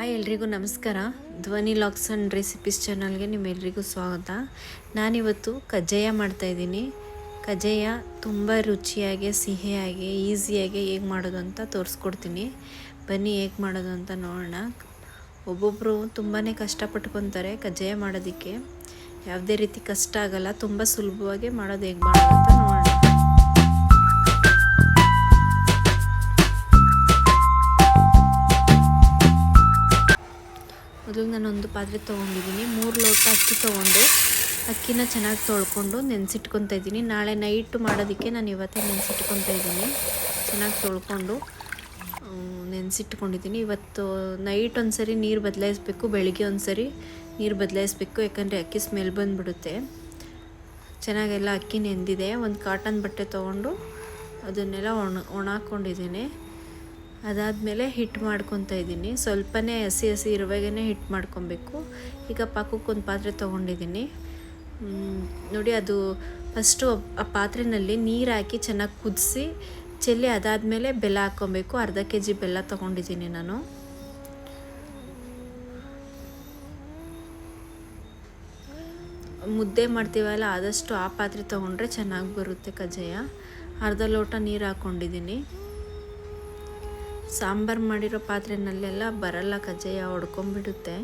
Hi ಎಲ್ರಿಗೂ ನಮಸ್ಕಾರ. ಧ್ವನಿ ಲಾಕ್ಸ್ ಆ್ಯಂಡ್ ರೆಸಿಪೀಸ್ ಚಾನಲ್ಗೆ ನಿಮ್ಮೆಲ್ರಿಗೂ ಸ್ವಾಗತ. ನಾನಿವತ್ತು ಕಜ್ಜಾಯ ಮಾಡ್ತಾಯಿದ್ದೀನಿ ಕಜ್ಜಾಯ ತುಂಬ ರುಚಿಯಾಗಿ, ಸಿಹಿಯಾಗಿ, ಈಸಿಯಾಗಿ ಹೇಗೆ ಮಾಡೋದು ಅಂತ ತೋರಿಸ್ಕೊಡ್ತೀನಿ. ಬನ್ನಿ ಹೇಗೆ ಮಾಡೋದು ಅಂತ ನೋಡೋಣ. ಒಬ್ಬೊಬ್ಬರು ತುಂಬಾ ಕಷ್ಟಪಟ್ಕೊತಾರೆ ಕಜ್ಜಾಯ ಮಾಡೋದಕ್ಕೆ. ಯಾವುದೇ ರೀತಿ ಕಷ್ಟ ಆಗಲ್ಲ, ತುಂಬ ಸುಲಭವಾಗಿ ಮಾಡೋದು ಹೇಗೆ ಮಾಡೋದು ಅಂತ ನೋಡೋಣ. ಮೊದಲು ನಾನೊಂದು ಪಾತ್ರೆ ತೊಗೊಂಡಿದ್ದೀನಿ. ಮೂರು ಲೋಟ ಅಕ್ಕಿ ತೊಗೊಂಡು. ಅಕ್ಕಿನ ಚೆನ್ನಾಗಿ ತೊಳ್ಕೊಂಡು ನೆನೆಸಿಟ್ಕೊತಾ ಇದ್ದೀನಿ. ನಾಳೆ ನೈಟ್ ಮಾಡೋದಕ್ಕೆ ನಾನು ಇವತ್ತೇ ನೆನೆಸಿಟ್ಕೊತಾ ಇದ್ದೀನಿ. ಚೆನ್ನಾಗಿ ತೊಳ್ಕೊಂಡು ನೆನೆಸಿಟ್ಕೊಂಡಿದ್ದೀನಿ. ಇವತ್ತು ನೈಟ್ ಒಂದು ಸರಿ ನೀರು ಬದಲಾಯಿಸ್ಬೇಕು, ಬೆಳಗ್ಗೆ ಒಂದು ಸರಿ ನೀರು ಬದಲಾಯಿಸ್ಬೇಕು. ಯಾಕಂದರೆ ಅಕ್ಕಿ ಸ್ಮೆಲ್ ಬಂದುಬಿಡುತ್ತೆ. ಚೆನ್ನಾಗೆಲ್ಲ ಅಕ್ಕಿ ನೆಂದಿದೆ. ಒಂದು ಕಾಟನ್ ಬಟ್ಟೆ ತೊಗೊಂಡು ಅದನ್ನೆಲ್ಲ ಒಣ ಒಣ ಹಾಕ್ಕೊಂಡಿದ್ದೀನಿ ಅದಾದಮೇಲೆ ಹಿಟ್ಟು ಮಾಡ್ಕೊತಾ ಇದ್ದೀನಿ. ಸ್ವಲ್ಪನೇ ಹಸಿ ಹಸಿ ಇರುವಾಗೇ ಹಿಟ್ಟು ಮಾಡ್ಕೊಬೇಕು. ಈಗ ಪಾಕಕ್ಕೊಂದು ಪಾತ್ರೆ ತೊಗೊಂಡಿದ್ದೀನಿ. ನೋಡಿ ಅದು ಫಸ್ಟು ಆ ಪಾತ್ರೆಯಲ್ಲಿ ನೀರು ಹಾಕಿ ಚೆನ್ನಾಗಿ ಕುದಿಸಿ ಚೆಲ್ಲಿ ಅದಾದಮೇಲೆ ಬೆಲ್ಲ ಹಾಕ್ಕೊಬೇಕು ಅರ್ಧ ಕೆ ಜಿ ಬೆಲ್ಲ ತೊಗೊಂಡಿದ್ದೀನಿ ನಾನು. ಮುದ್ದೆ ಮಾಡ್ತೀವಲ್ಲ, ಆದಷ್ಟು ಆ ಪಾತ್ರೆ ತೊಗೊಂಡ್ರೆ ಚೆನ್ನಾಗಿ ಬರುತ್ತೆ ಕಜ್ಜಾಯ. ಅರ್ಧ ಲೋಟ ನೀರು ಹಾಕ್ಕೊಂಡಿದ್ದೀನಿ ಸಾಂಬಾರು ಮಾಡಿರೋ ಪಾತ್ರೆನಲ್ಲೆಲ್ಲ ಬರಲ್ಲ ಕಜ್ಜಾಯ ಹೊಡ್ಕೊಂಬಿಡುತ್ತೆ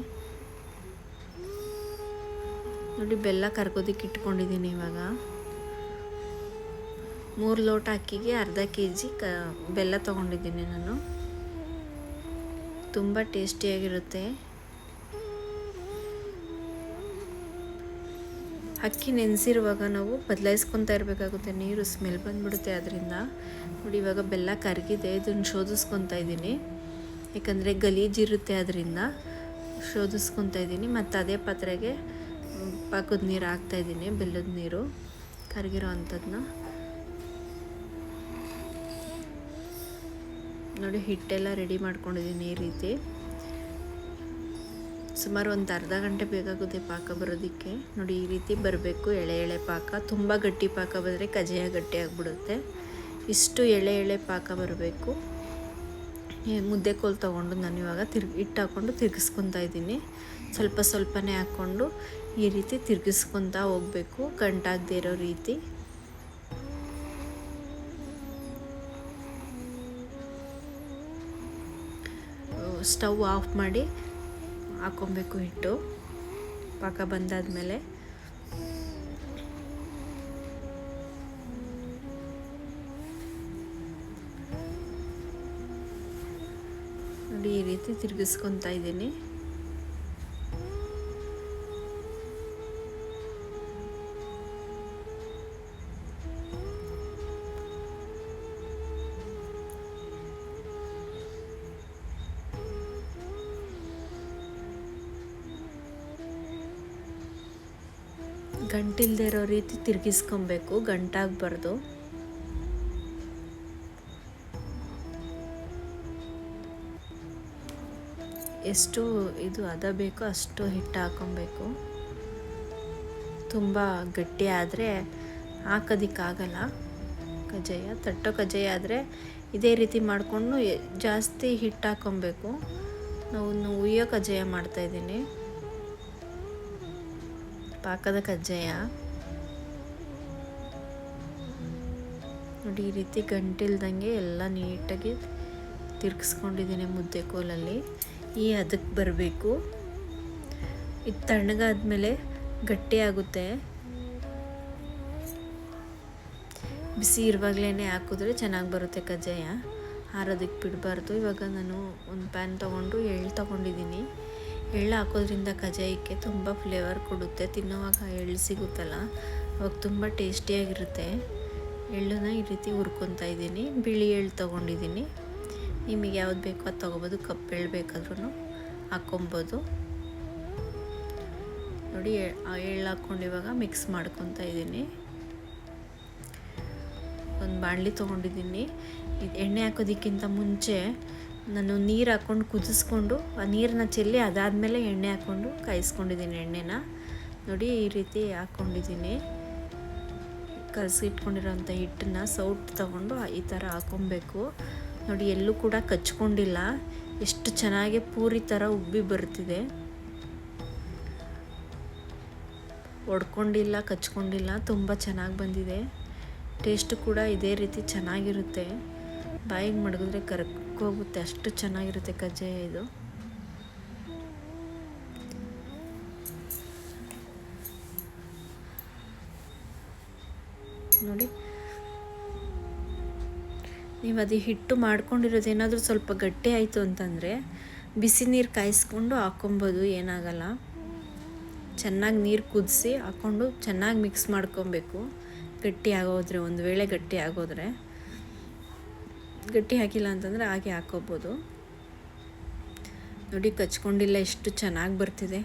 ನೋಡಿ, ಬೆಲ್ಲ ಕರ್ಗೋದಕ್ಕೆ ಇಟ್ಕೊಂಡಿದ್ದೀನಿ ಇವಾಗ. ಮೂರು ಲೋಟ ಅಕ್ಕಿಗೆ ಅರ್ಧ ಕೆ ಜಿ ಕ ಬೆಲ್ಲ ತೊಗೊಂಡಿದ್ದೀನಿ ನಾನು. ತುಂಬ ಟೇಸ್ಟಿಯಾಗಿರುತ್ತೆ. ಅಕ್ಕಿ ನೆನೆಸಿರುವಾಗ ನಾವು ಬದಲಾಯಿಸ್ಕೊತಾ ಇರಬೇಕಾಗುತ್ತೆ. ನೀರು ಸ್ಮೆಲ್ ಬಂದ್ಬಿಡುತ್ತೆ ಅದರಿಂದ ನೋಡಿ, ಇವಾಗ ಬೆಲ್ಲ ಕರಗಿದೆ. ಇದನ್ನು ಶೋಧಿಸ್ಕೊತಾ ಇದ್ದೀನಿ. ಯಾಕಂದರೆ ಗಲೀಜಿರುತ್ತೆ ಅದರಿಂದ ಶೋಧಿಸ್ಕೊತಾ ಇದ್ದೀನಿ. ಮತ್ತು ಅದೇ ಪಾತ್ರೆಗೆ ಪಾಕದ ನೀರು ಹಾಕ್ತಾಯಿದ್ದೀನಿ ಬೆಲ್ಲದ ನೀರು. ಕರಗಿರೋ ಅಂಥದ್ದನ್ನ ನೋಡಿ, ಹಿಟ್ಟೆಲ್ಲ ರೆಡಿ ಮಾಡ್ಕೊಂಡಿದ್ದೀನಿ ಈ ರೀತಿ. ಸುಮಾರು ಒಂದು ಅರ್ಧ ಗಂಟೆ ಬೇಕಾಗುತ್ತೆ ಪಾಕ ಬರೋದಕ್ಕೆ. ನೋಡಿ, ಈ ರೀತಿ ಬರಬೇಕು. ಎಳೆ ಎಳೆ ಪಾಕ. ತುಂಬ ಗಟ್ಟಿ ಪಾಕ ಬಂದರೆ ಕಜೆಯ ಗಟ್ಟಿ ಆಗಿಬಿಡುತ್ತೆ. ಇಷ್ಟು ಎಳೆ ಎಳೆ ಪಾಕ ಬರಬೇಕು. ಮುದ್ದೆ ಕೋಲು ತೊಗೊಂಡು ನಾನು ಇವಾಗ ತಿರ್ಗಿ, ಹಿಟ್ಟು ಹಾಕ್ಕೊಂಡು ತಿರ್ಗಿಸ್ಕೊತಾ ಇದ್ದೀನಿ. ಸ್ವಲ್ಪ ಸ್ವಲ್ಪನೇ ಹಾಕ್ಕೊಂಡು ಈ ರೀತಿ ತಿರ್ಗಿಸ್ಕೊತಾ ಹೋಗಬೇಕು, ಗಂಟಾಗದೇ ಇರೋ ರೀತಿ. ಸ್ಟವ್ ಆಫ್ ಮಾಡಿ ಹಾಕ್ಕೊಬೇಕು ಹಿಟ್ಟು. ಪಾಕ ಬಂದಾದಮೇಲೆ. ನೋಡಿ ಈ ರೀತಿ ತಿರುಗಿಸ್ಕೊತಾ ಇದ್ದೀನಿ. ಗಂಟಿಲ್ದೇ ಇರೋ ರೀತಿ ತಿರುಗಿಸ್ಕೊಬೇಕು. ಗಂಟಾಗಬಾರ್ದು. ಎಷ್ಟು ಇದು ಅದ ಬೇಕೋ ಅಷ್ಟು ಹಿಟ್ಟು ಹಾಕೊಬೇಕು. ತುಂಬ ಗಟ್ಟಿ ಆದರೆ ಹಾಕೋದಿಕ್ಕಾಗಲ್ಲ. ಕಜ್ಜಾಯ, ತಟ್ಟೋ ಕಜ್ಜಾಯ ಆದರೆ ಇದೇ ರೀತಿ ಮಾಡಿಕೊಂಡು ಜಾಸ್ತಿ ಹಿಟ್ಟು ಹಾಕೊಬೇಕು. ನಾವು ಉಯ್ಯೋ ಕಜ್ಜಾಯ ಮಾಡ್ತಾಯಿದ್ದೀನಿ ಪಾಕದ ಕಜ್ಜಾಯ. ನೋಡಿ, ಈ ರೀತಿ ಗಂಟಿಲ್ದಂಗೆ ಎಲ್ಲ ನೀಟಾಗಿ ತಿರ್ಗಿಸ್ಕೊಂಡಿದ್ದೀನಿ ಮುದ್ದೆ ಕೋಲಲ್ಲಿ. ಈ ಅದಕ್ಕೆ ಬರಬೇಕು. ಇದು ತಣ್ಣಗಾದ್ಮೇಲೆ ಗಟ್ಟಿ ಆಗುತ್ತೆ. ಬಿಸಿ ಇರುವಾಗಲೇ ಹಾಕಿದ್ರೆ ಚೆನ್ನಾಗಿ ಬರುತ್ತೆ ಕಜ್ಜಾಯ. ಹಾರೋದಕ್ಕೆ ಬಿಡಬಾರ್ದು. ಇವಾಗ ನಾನು ಒಂದು ಪ್ಯಾನ್ ತೊಗೊಂಡು ಎಳ್ಳು ತೊಗೊಂಡಿದ್ದೀನಿ. ಎಳ್ಳು ಹಾಕೋದ್ರಿಂದ ಕಜ್ಜಾಯಕ್ಕೆ ತುಂಬ ಫ್ಲೇವರ್ ಕೊಡುತ್ತೆ. ತಿನ್ನೋವಾಗ ಎಳ್ಳು ಸಿಗುತ್ತಲ್ಲ? ಅವಾಗ ತುಂಬ ಟೇಸ್ಟಿಯಾಗಿರುತ್ತೆ. ಎಳ್ಳನ್ನ ಈ ರೀತಿ ಹುರ್ಕೊತಾ ಇದ್ದೀನಿ. ಬಿಳಿ ಎಳ್ಳು ತೊಗೊಂಡಿದ್ದೀನಿ. ನಿಮಗೆ ಯಾವ್ದು ಬೇಕೋ ಅದು ತೊಗೋಬೋದು. ಕಪ್ಪು ಎಳ್ಳು ಬೇಕಾದ್ರೂ ಹಾಕ್ಕೊಬೋದು ನೋಡಿ ಎಳ್ಳು ಹಾಕ್ಕೊಂಡು ಇವಾಗ ಮಿಕ್ಸ್ ಮಾಡ್ಕೊತಾ ಇದ್ದೀನಿ. ಒಂದು ಬಾಣಲಿ ತೊಗೊಂಡಿದ್ದೀನಿ. ಎಣ್ಣೆ ಹಾಕೋದಕ್ಕಿಂತ ಮುಂಚೆ ನಾನು ನೀರು ಹಾಕ್ಕೊಂಡು ಕುದಿಸ್ಕೊಂಡು, ಆ ನೀರನ್ನ ಚೆಲ್ಲಿ ಅದಾದಮೇಲೆ ಎಣ್ಣೆ ಹಾಕ್ಕೊಂಡು ಕಾಯಿಸ್ಕೊಂಡಿದ್ದೀನಿ ಎಣ್ಣೆನ. ನೋಡಿ ಈ ರೀತಿ ಹಾಕ್ಕೊಂಡಿದ್ದೀನಿ ಕಲಸಿಟ್ಕೊಂಡಿರೋಂಥ ಹಿಟ್ಟನ್ನ ಸೌಟ್ ತಗೊಂಡು ಈ ಥರ ಹಾಕ್ಕೊಬೇಕು ನೋಡಿ ಎಲ್ಲೂ ಕೂಡ ಕಚ್ಕೊಂಡಿಲ್ಲ. ಎಷ್ಟು ಚೆನ್ನಾಗಿ ಪೂರಿ ಥರ ಉಬ್ಬಿ ಬರ್ತಿದೆ. ಒಡ್ಕೊಂಡಿಲ್ಲ, ಕಚ್ಕೊಂಡಿಲ್ಲ, ತುಂಬ ಚೆನ್ನಾಗಿ ಬಂದಿದೆ. ಟೇಸ್ಟ್ ಕೂಡ ಇದೇ ರೀತಿ ಚೆನ್ನಾಗಿರುತ್ತೆ. ಬಾಯಿಗೆ ಮಡಗಿದ್ರೆ ಕರಕೋಗುತ್ತೆ ಅಷ್ಟು ಚೆನ್ನಾಗಿರುತ್ತೆ ಕಜ್ಜಾಯ ಇದು. ನೋಡಿ. ನೀವು ಅದು ಹಿಟ್ಟು ಮಾಡ್ಕೊಂಡಿರೋದು ಏನಾದರೂ ಸ್ವಲ್ಪ ಗಟ್ಟಿ ಆಯಿತು ಅಂತಂದರೆ ಬಿಸಿ ನೀರು ಕಾಯಿಸ್ಕೊಂಡು ಹಾಕ್ಕೊಬೋದು ಏನಾಗಲ್ಲ. ಚೆನ್ನಾಗಿ ನೀರು ಕುದಿಸಿ ಹಾಕ್ಕೊಂಡು ಚೆನ್ನಾಗಿ ಮಿಕ್ಸ್ ಮಾಡ್ಕೊಬೇಕು. ಗಟ್ಟಿ ಆಗೋದ್ರೆ, ಒಂದು ವೇಳೆ ಗಟ್ಟಿ ಆಗೋದ್ರೆ. ಗಟ್ಟಿ ಹಾಕಿಲ್ಲ ಅಂತಂದರೆ ಹಾಗೆ ಹಾಕೋಬೋದು. ನೋಡಿ, ಕಚ್ಕೊಂಡಿಲ್ಲ, ಎಷ್ಟು ಚೆನ್ನಾಗಿ ಬರ್ತಿದೆ.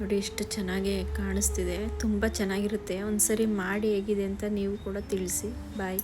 ನೋಡಿ, ಎಷ್ಟು ಚೆನ್ನಾಗಿ ಕಾಣಿಸ್ತಿದೆ. ತುಂಬ ಚೆನ್ನಾಗಿರುತ್ತೆ. ಒಂದು ಸರಿ ಮಾಡಿ ಹೇಗಿದೆ ಅಂತ ನೀವು ಕೂಡ ತಿಳಿಸಿ. ಬಾಯ್.